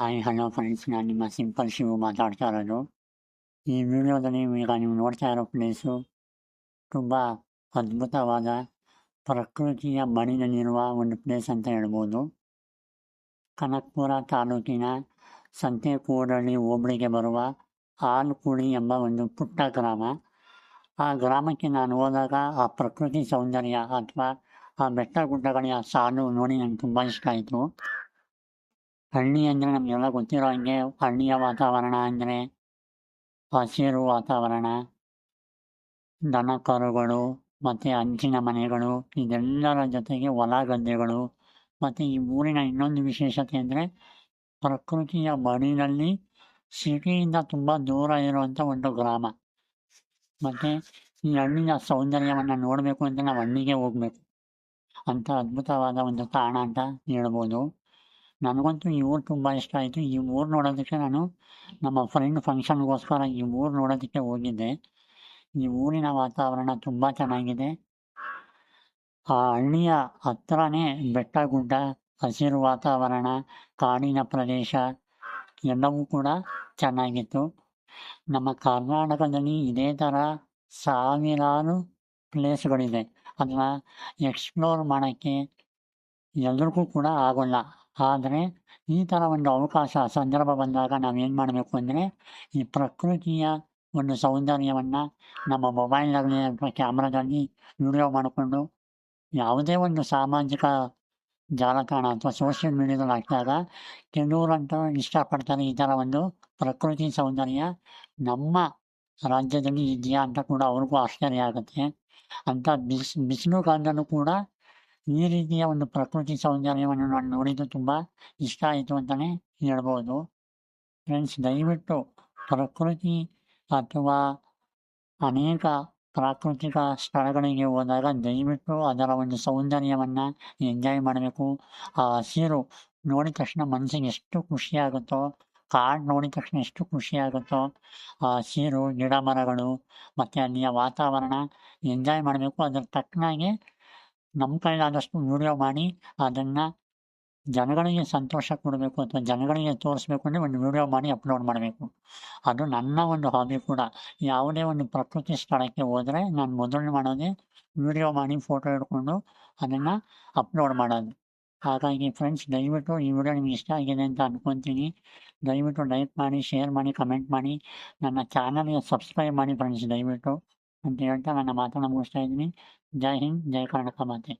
Hi hello friends ನಾನು ನಿಮ್ಮ simple Shivu ಮಾತಾಡ್ತಾ ಇರೋದು ಈ ವಿಡಿಯೋದಲ್ಲಿ ಈಗ ನೀವು ನೋಡ್ತಾ ಇರೋ ಪ್ಲೇಸು ತುಂಬ ಅದ್ಭುತವಾದ ಪ್ರಕೃತಿಯ ಮಡಿನಲ್ಲಿರುವ ಒಂದು ಪ್ಲೇಸ್ ಅಂತ ಹೇಳ್ಬೋದು ಕನಕಪುರ ತಾಲೂಕಿನ ಸಂತೆಕೂರಳ್ಳಿ ಹೋಬಳಿಗೆ ಬರುವ ಆಲ್ಕುಳಿ ಎಂಬ ಒಂದು ಪುಟ್ಟ ಗ್ರಾಮ ಆ ಗ್ರಾಮಕ್ಕೆ ನಾನು ಹೋದಾಗ ಆ ಪ್ರಕೃತಿ ಸೌಂದರ್ಯ ಅಥವಾ ಆ ಬೆಟ್ಟ ಗುಡ್ಡಗಳ ಸಾಲು ನೋಡಿ ನನಗೆ ತುಂಬ ಇಷ್ಟ ಆಯಿತು ಹಳ್ಳಿ ಅಂದರೆ ನಮಗೆಲ್ಲ ಗೊತ್ತಿರೋ ಹಂಗೆ ಹಳ್ಳಿಯ ವಾತಾವರಣ ಅಂದರೆ ಹಸಿರು ವಾತಾವರಣ ದನ ಕರುಗಳು ಮತ್ತು ಹಂಚಿನ ಮನೆಗಳು ಇದೆಲ್ಲರ ಜೊತೆಗೆ ಹೊಲ ಗದ್ದೆಗಳು ಮತ್ತು ಈ ಊರಿನ ಇನ್ನೊಂದು ವಿಶೇಷತೆ ಅಂದರೆ ಪ್ರಕೃತಿಯ ಬಡಿನಲ್ಲಿ ಸಿಟಿಯಿಂದ ತುಂಬ ದೂರ ಇರುವಂಥ ಒಂದು ಗ್ರಾಮ ಮತ್ತು ಈ ಹಣ್ಣಿನ ಸೌಂದರ್ಯವನ್ನು ನೋಡಬೇಕು ಅಂತ ನಾವು ಹಣ್ಣಿಗೆ ಹೋಗಬೇಕು ಅಂಥ ಅದ್ಭುತವಾದ ಒಂದು ತಾಣ ಅಂತ ಹೇಳ್ಬೋದು ನನಗಂತೂ ಈ ಊರು ತುಂಬ ಇಷ್ಟ ಆಯಿತು. ಈ ಊರು ನೋಡೋದಕ್ಕೆ ನಾನು ನಮ್ಮ ಫ್ರೆಂಡ್ ಫಂಕ್ಷನ್ಗೋಸ್ಕರ ಈ ಊರು ನೋಡೋದಕ್ಕೆ ಹೋಗಿದ್ದೆ. ಈ ಊರಿನ ವಾತಾವರಣ ತುಂಬ ಚೆನ್ನಾಗಿದೆ. ಆ ಹಳ್ಳಿಯ ಹತ್ರನೇ ಬೆಟ್ಟ ಗುಡ್ಡ ಹಸಿರು ವಾತಾವರಣ, ಕಾಡಿನ ಪ್ರದೇಶ ಎಲ್ಲವೂ ಕೂಡ ಚೆನ್ನಾಗಿತ್ತು. ನಮ್ಮ ಕರ್ನಾಟಕದಲ್ಲಿ ಇದೇ ಥರ ಸಾವಿರಾರು ಪ್ಲೇಸ್ಗಳಿದೆ ಅದನ್ನ ಎಕ್ಸ್ಪ್ಲೋರ್ ಮಾಡೋಕ್ಕೆ ಎಲ್ರಿಗೂ ಕೂಡ ಆಗೋಲ್ಲ. ಆದರೆ ಈ ಥರ ಒಂದು ಅವಕಾಶ, ಸಂದರ್ಭ ಬಂದಾಗ ನಾವೇನು ಮಾಡಬೇಕು ಅಂದರೆ ಈ ಪ್ರಕೃತಿಯ ಒಂದು ಸೌಂದರ್ಯವನ್ನು ನಮ್ಮ ಮೊಬೈಲ್ನಲ್ಲಿ ಅಥವಾ ಕ್ಯಾಮ್ರಾದಲ್ಲಿ ವಿಡಿಯೋ ಮಾಡಿಕೊಂಡು ಯಾವುದೇ ಒಂದು ಸಾಮಾಜಿಕ ಜಾಲತಾಣ ಅಥವಾ ಸೋಷಿಯಲ್ ಮೀಡಿಯಾದಲ್ಲಿ ಹಾಕಿದಾಗ ಕೆಲವರಂತ ಇಷ್ಟಪಡ್ತಾರೆ ಈ ಥರ ಒಂದು ಪ್ರಕೃತಿ ಸೌಂದರ್ಯ ನಮ್ಮ ರಾಜ್ಯದಲ್ಲಿ ಇದೆಯಾ ಅಂತ ಕೂಡ ಅವ್ರಿಗೂ ಆಶ್ಚರ್ಯ ಆಗುತ್ತೆ. ಅಂಥ ಬಿಸ್, ಬಿಸಿಲು ಕಾಲದಲ್ಲೂ ಕೂಡ ಈ ರೀತಿಯ ಒಂದು ಪ್ರಕೃತಿ ಸೌಂದರ್ಯವನ್ನು ನಾನು ನೋಡಿದ್ದು ತುಂಬ ಇಷ್ಟ ಆಯಿತು ಅಂತಲೇ ಹೇಳ್ಬೋದು. ಫ್ರೆಂಡ್ಸ್ ದಯವಿಟ್ಟು ಪ್ರಕೃತಿ ಅಥವಾ ಅನೇಕ ಪ್ರಾಕೃತಿಕ ಸ್ಥಳಗಳಿಗೆ ಹೋದಾಗ ದಯವಿಟ್ಟು ಅದರ ಒಂದು ಸೌಂದರ್ಯವನ್ನು ಎಂಜಾಯ್ ಮಾಡಬೇಕು. ಆ ಹಸಿರು ನೋಡಿದ ತಕ್ಷಣ ಮನಸ್ಸಿಗೆ ಎಷ್ಟು ಖುಷಿಯಾಗುತ್ತೋ ಕಾಡು ನೋಡಿದ ತಕ್ಷಣ ಎಷ್ಟು ಖುಷಿಯಾಗುತ್ತೋ ಆ ಹಸಿರು ಗಿಡ ಮರಗಳು ಮತ್ತು ಅಲ್ಲಿಯ ವಾತಾವರಣ ಎಂಜಾಯ್ ಮಾಡಬೇಕು. ಅದರ ತಕ್ಕನಾಗೆ ನಮ್ಮ ಕೈಲಾದಷ್ಟು ವಿಡಿಯೋ ಮಾಡಿ ಅದನ್ನು ಜನಗಳಿಗೆ ಸಂತೋಷ ಕೊಡಬೇಕು ಅಥವಾ ಜನಗಳಿಗೆ ತೋರಿಸ್ಬೇಕು ಅಂದರೆ ಒಂದು ವಿಡಿಯೋ ಮಾಡಿ ಅಪ್ಲೋಡ್ ಮಾಡಬೇಕು. ಅದು ನನ್ನ ಒಂದು ಹಾಬಿ ಕೂಡ. ಯಾವುದೇ ಒಂದು ಪ್ರಕೃತಿ ಸ್ಥಳಕ್ಕೆ ಹೋದರೆ ನಾನು ಮೊದಲು ಮಾಡೋದೇ ವಿಡಿಯೋ ಮಾಡಿ ಫೋಟೋ ಹಿಡ್ಕೊಂಡು ಅದನ್ನು ಅಪ್ಲೋಡ್ ಮಾಡೋದು. ಹಾಗಾಗಿ ಫ್ರೆಂಡ್ಸ್ ದಯವಿಟ್ಟು ಈ ವಿಡಿಯೋ ನಿಮ್ಗೆ ಇಷ್ಟ ಆಗಿದೆ ಅಂತ ಅಂದ್ಕೊತೀನಿ ದಯವಿಟ್ಟು ಲೈಕ್ ಮಾಡಿ ಶೇರ್ ಮಾಡಿ ಕಮೆಂಟ್ ಮಾಡಿ. ನನ್ನ ಚಾನಲ್ಗೆ ಸಬ್ಸ್ಕ್ರೈಬ್ ಮಾಡಿ ಫ್ರೆಂಡ್ಸ್ ದಯವಿಟ್ಟು. ಅಂತ ಹೇಳ್ತಾ ನನ್ನ ಮಾತನ್ನು ಮುಗಿಸ್ತಾ ಇದ್ದೀನಿ ಜೈ ಹಿಂದ್ ಜೈ ಕರ್ನಾಟಕ ಮಾತೆ